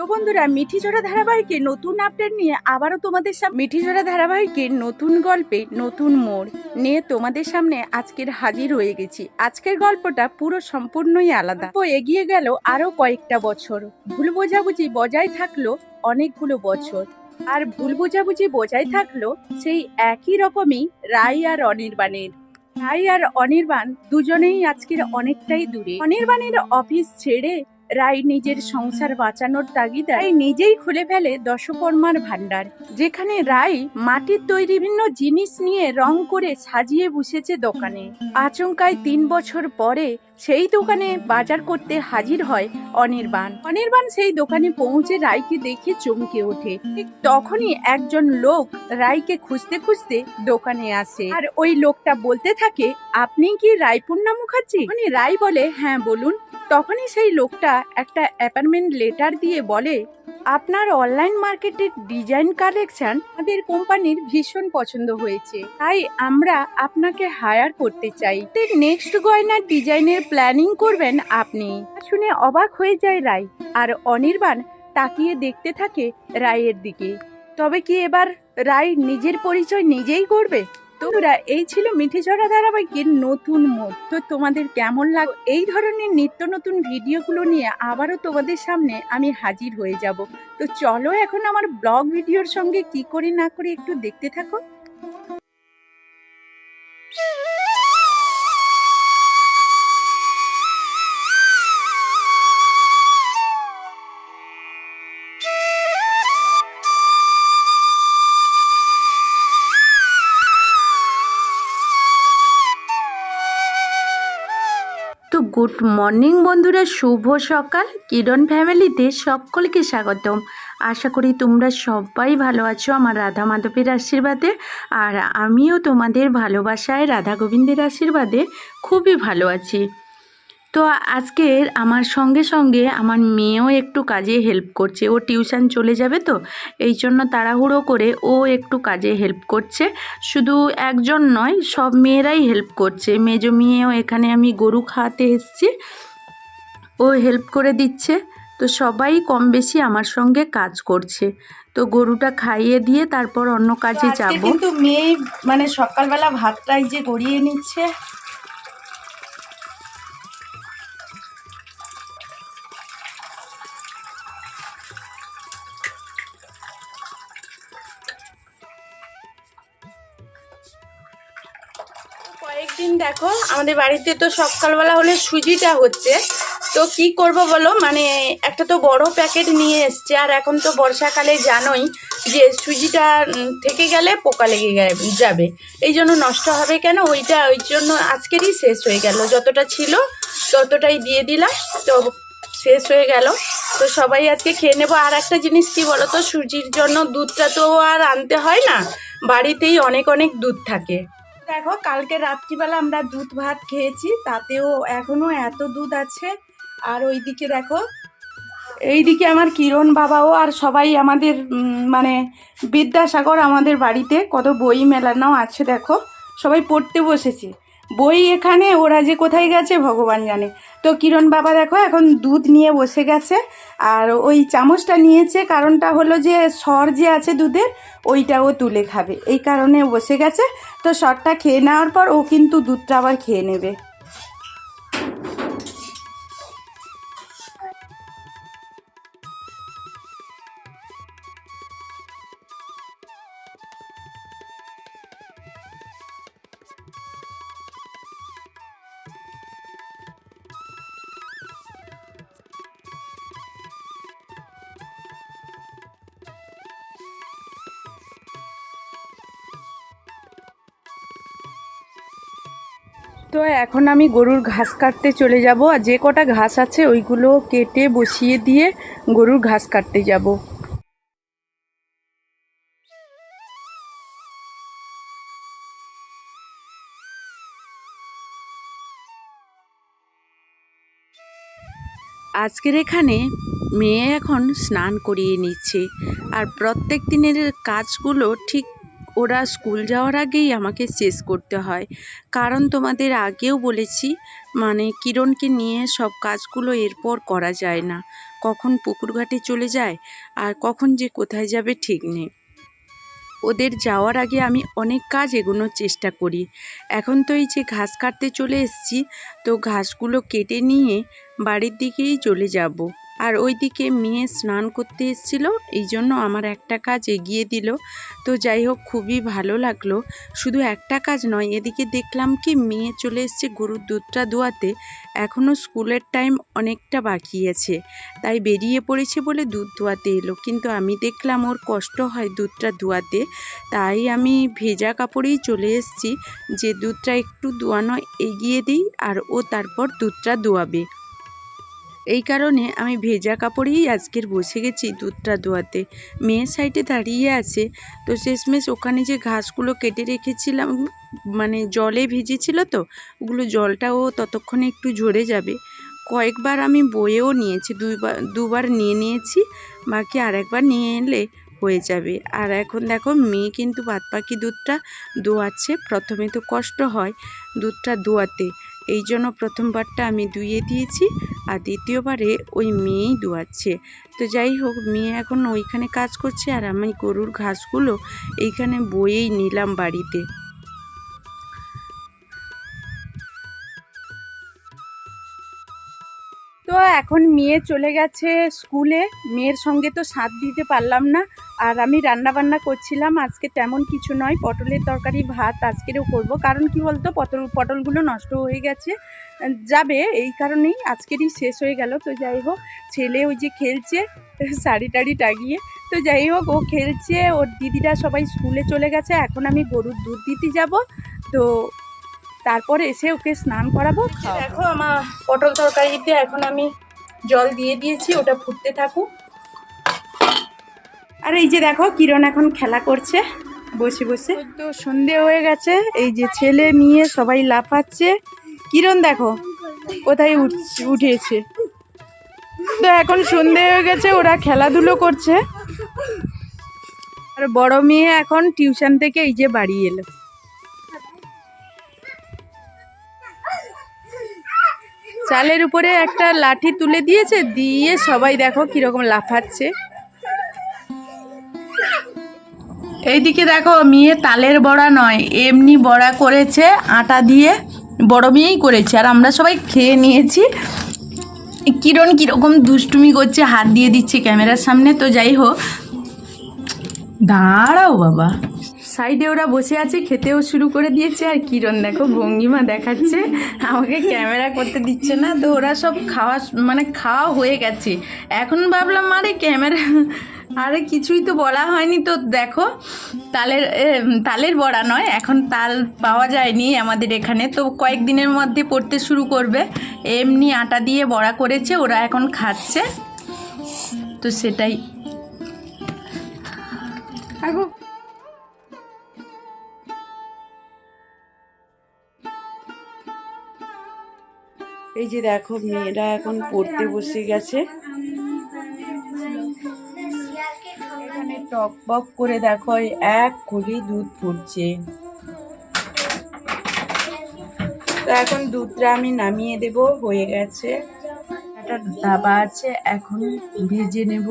তো বন্ধুরা মিঠি জোড়া ধারাবাহিকের নতুন আপডেট নিয়ে আবারও তোমাদের সামনে মিঠি জোড়া ধারাবাহিকের নতুন গল্পে নতুন মোড় নিয়ে তোমাদের সামনে আজকের হাজির হয়ে গেছি। আজকের গল্পটা পুরো সম্পূর্ণই আলাদা। তো এগিয়ে গেল আরও কয়েকটা বছর। ভুল বোঝাবুঝি বজায় থাকল অনেকগুলো বছর। আর ভুল বোঝাবুঝি বজায় থাকল সেই একই রকমই রাই আর অনির্বাণের। রাই আর অনির্বাণ দুজনেই আজকের অনেকটাই দূরে। অনির্বাণের অফিস ছেড়ে রাই নিজের সংসার বাঁচানোর তাগিদায় নিজেই খুলে ফেলে দশকর্মার ভান্ডার যেখানে রাই মাটির তৈরি বিভিন্ন জিনিস নিয়ে রং করে সাজিয়ে বসেছে দোকানে। আচমকায় তিন বছর পরে সেই দোকানে বাজার করতে হাজির হয় অনির্বাণ। অনির্বাণ সেই দোকানে পৌঁছে রায়কে দেখে চমকে ওঠে। ঠিক তখনই একজন লোক রায়কে খুঁজতে খুঁজতে দোকানে আসে। আর ওই লোকটা বলতে থাকে আপনি কি রায়পূর্ণা মুখার্জি? মানে রাই বলে হ্যাঁ বলুন। তখনই সেই লোকটা একটা অ্যাপার্টমেন্ট লেটার দিয়ে বলে, আপনার অনলাইন মার্কেটের ডিজাইন কালেকশন আমাদের কোম্পানির ভীষণ পছন্দ হয়েছে। তাই আমরা আপনাকে হায়ার করতে চাই। নেক্সট গয়নার ডিজাইনের প্ল্যানিং করবেন আপনি। শুনে অবাক হয়ে যায় রায় আর অনির্বাণ তাকিয়ে দেখতে থাকে রায়ের দিকে। তবে কি এবার রায় নিজের পরিচয় নিজেই করবে তোমরা এই ছিল মিঠে ঝরা ধারাবাহিকের নতুন মোড় তো তোমাদের কেমন লাগ, এই ধরনের নিত্য নতুন ভিডিওগুলো নিয়ে আবারও তোমাদের সামনে আমি হাজির হয়ে যাব। তো চলো এখন আমার ব্লগ ভিডিওর সঙ্গে কি করে না করে একটু দেখতে থাকো। গুড মর্নিং বন্ধুরা, শুভ সকাল। কিরণ ফ্যামিলিতে সকলকে স্বাগতম। আশা করি তোমরা সবাই ভালো আছো আমার রাধা মাধবের আশীর্বাদে। আর আমিও তোমাদের ভালোবাসায় রাধা গোবিন্দের আশীর্বাদে খুবই ভালো আছি। তো আজকের আমার সঙ্গে সঙ্গে আমার মেয়েও একটু কাজে হেল্প করছে। ও টিউশন চলে যাবে তো এই জন্য তাড়াহুড়ো করে ও একটু কাজে হেল্প করছে। শুধু একজন নয় সব মেয়েরাই হেল্প করছে। মেজো মেয়েও এখানে আমি গরু খাওয়াতে এসেছি। ও হেল্প করে দিচ্ছে। তো সবাই কম বেশি আমার সঙ্গে কাজ করছে। তো গরুটা খাইয়ে দিয়ে তারপর অন্য কাজে আজকে যাব। কিন্তু মেয়ে মানে সকালবেলা ভাতটাই যে গড়িয়ে নিচ্ছে। কয়েকদিন দেখো, আমাদের বাড়িতে তো সকালবেলা হলে সুজিটা হচ্ছে। তো কি করব বলো? মানে একটা তো বড় প্যাকেট নিয়ে এসছে, আর এখন তো বর্ষাকালে জানোই যে সুজিটা থেকে গেলে পোকা লেগে যাবে। এই জন্য নষ্ট হবে কেন? ওইটা, ওই জন্য আজকেরই শেষ হয়ে গেল। যতটা ছিল ততটাই দিয়ে দিলাম, তো শেষ হয়ে গেল। তো সবাই আজকে খেয়ে নেব। আর একটা জিনিস কি বলো তো সুজির জন্য দুধটা তো আর আনতে হয় না। বাড়িতেই অনেক অনেক দুধ থাকে। দেখো, কালকে রাত্রিবেলা আমরা দুধ ভাত খেয়েছি, তাতেও এখনও এত দুধ আছে। আর ওইদিকে দেখো, এইদিকে আমার কিরণ বাবাও আর সবাই আমাদের মানে বিদ্যাসাগর আমাদের বাড়িতে, কত বই মেলানো আছে দেখো। সবাই পড়তে বসেছে। বই এখানে, ওরা যে কোথায় গেছে ভগবান জানে। তো কিরণ বাবা দেখো এখন দুধ নিয়ে বসে গেছে, আর ওই চামচটা নিয়েছে, কারণটা হলো যে সর যে আছে দুধের, ওইটাও তুলে খাবে। এই কারণে বসে গেছে, তো সরটা খেয়ে নেওয়ার পর ও কিন্তু দুধটা আবার খেয়ে নেবে। তো এখন আমি গরুর ঘাস কাটতে চলে যাব আর যে কটা ঘাস আছে ওইগুলো কেটে বসিয়ে দিয়ে গরুর ঘাস কাটতে যাব। আজকের এখানে মেয়ে এখন স্নান করিয়ে নিচ্ছে আর প্রত্যেক দিনের কাজগুলো ঠিক ওরা স্কুল যাওয়ার আগেই আমাকে শেষ করতে হয়। কারণ তোমাদের আগেও বলেছি মানে কিরণকে নিয়ে সব কাজগুলো এরপর করা যায় না। কখন পুকুর ঘাটে চলে যায় আর কখন যে কোথায় যাবে ঠিক নেই। ওদের যাওয়ার আগে আমি অনেক কাজ এগোনোর চেষ্টা করি। এখন তো এই যে ঘাস কাটতে চলে এসেছি, তো ঘাসগুলো কেটে নিয়ে বাড়ির দিকেই চলে যাব। আর ওইদিকে মেয়ে স্নান করতে এসেছিল এই জন্য আমার একটা কাজ এগিয়ে দিল। তো যাই হোক, খুবই ভালো লাগল। শুধু একটা কাজ নয়, এদিকে দেখলাম কি মেয়ে চলে এসছে গরুর দুধটা দোয়াতে। এখনও স্কুলের টাইম অনেকটা বাকি আছে, তাই বেরিয়ে পড়েছে বলে দুধ দোয়াতে এলো। কিন্তু আমি দেখলাম ওর কষ্ট হয় দুধটা দোয়াতে, তাই আমি ভেজা কাপড়েই চলে এসেছি। যে দুধটা একটু দোয়ানো এগিয়ে দিই আর ও তারপর দুধটা দোয়াবে। এই কারণে আমি ভেজা কাপড়েই আজকের বসে গেছি দুধটা দোয়াতে মেয়ের সাইডে দাঁড়িয়ে আছে। তো শেষমেশ ওখানে যে ঘাসগুলো কেটে রেখেছিলাম মানে জলে ভিজেছিল তো, ওগুলো জলটাও ততক্ষণে একটু ঝরে যাবে। কয়েকবার আমি বয়েও নিয়েছি, দুইবার, দুবার নিয়ে নিয়েছি, বাকি আরেকবার নিয়ে এলে হয়ে যাবে। আর এখন দেখো মেয়ে কিন্তু বাদ বাকি দুধটা দোয়াচ্ছে প্রথমে তো কষ্ট হয় দুধটা দোয়াতে এই জন্য প্রথমবারটা আমি দুইয়ে দিয়েছি আর দ্বিতীয়বারে ওই মেয়েই দোয়াচ্ছে। তো যাই হোক, মেয়ে এখন ওইখানে কাজ করছে আর আমি গরুর ঘাসগুলো এইখানে বয়েই নিলাম বাড়িতে। তো এখন মেয়ে চলে গেছে স্কুলে। মেয়ের সঙ্গে তো সাথ দিতে পারলাম না। আর আমি রান্না বান্না করছিলাম, আজকে তেমন কিছু নয়, পটলের তরকারি, ভাত আজকেরও করব। কারণ কি বলতো, পটল, পটলগুলো নষ্ট হয়ে গেছে যাবে, এই কারণেই আজকেরই শেষ হয়ে গেল। তো যাই হোক, ছেলে ওই যে খেলছে, শাড়ি টাড়ি টাগিয়ে তো যাই হোক, ও খেলছে, ওর দিদিরা সবাই স্কুলে চলে গেছে, এখন আমি গরুর দুধ দিতে যাব। তো তারপরে এসে ওকে স্নান করাবো। দেখো, আমার পটল তরকারিতে এখন আমি জল দিয়ে দিয়েছি, ওটা ফুটতে থাকুক। আর এই যে দেখো, কিরণ এখন খেলা করছে। বসে বসে। তো সন্ধে হয়ে গেছে, এই যে ছেলে মেয়ে সবাই লাফাচ্ছে। কিরণ দেখো, কোথায় উঠছে? তো এখন সন্ধে হয়ে গেছে, ওরা খেলাধুলো করছে। আর বড় মেয়ে এখন টিউশন থেকে এই যে বাড়ি এলো। চালের উপরে একটা লাঠি তুলে দিয়েছে, দিয়ে সবাই দেখো কীরকম লাফাচ্ছে। এইদিকে দেখো, মেয়ে তালের বড়া নয়, এমনি বড়া করেছে, আটা দিয়ে বড় মেয়েই করেছে। আর আমরা সবাই খেয়ে নিয়েছি। কিরণ কীরকম দুষ্টুমি করছে, হাত দিয়ে দিচ্ছে ক্যামেরার সামনে, তো যাই হোক। দাঁড়াও বাবা। সাইডে ওরা বসে আছে, খেতেও শুরু করে দিয়েছে। আর কিরণ দেখো, ভঙ্গিমা দেখাচ্ছে। আমাকে ক্যামেরা করতে দিচ্ছে না, তো ওরা সব খাওয়া মানে খাওয়া হয়ে গেছে। এখন ভাবলাম, আরে ক্যামেরা, আরে কিছুই তো বলা হয়নি। তো দেখো, তালের তালের বড়া নয়, এখন তাল পাওয়া যায়নি আমাদের এখানে। তো কয়েকদিনের মধ্যে পড়তে শুরু করবে। এমনি আটা দিয়ে বড়া করেছে, ওরা এখন খাচ্ছে। তো সেটাই। আগো। এই যে দেখো মেয়েরা এখন পড়তে বসে গেছে। এখানে টক বক করে দেখো এক কলি দুধ ফুটছে। তো এখন দুধটা আমি নামিয়ে দেব, হয়ে গেছে। একটা দাবা আছে, এখন ভেজে নেব।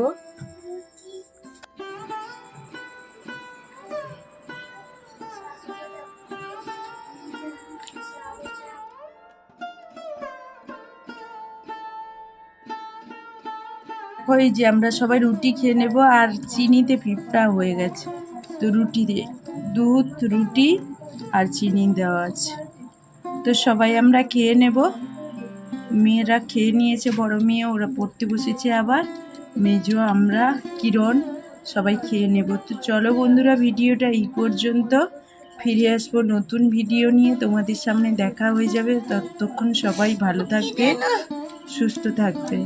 ওই যে আমরা সবাই রুটি খেয়ে নেব আর চিনিতে পিঁপড়া হয়ে গেছে। তো রুটি দিয়ে, দুধ, রুটি আর চিনি দেওয়া আছে। তো সবাই আমরা খেয়ে নেব। মেয়েরা খেয়ে নিয়েছে, বড় মেয়ে, ওরা পড়তে বসেছে আবার। মেজো, আমরা, কিরণ, সবাই খেয়ে নেব। তো চলো বন্ধুরা, ভিডিওটা এই পর্যন্ত। ফিরে আসব নতুন ভিডিও নিয়ে। তোমাদের সামনে দেখা হয়ে যাবে। ততক্ষণ সবাই ভালো থাকবে, সুস্থ থাকবে।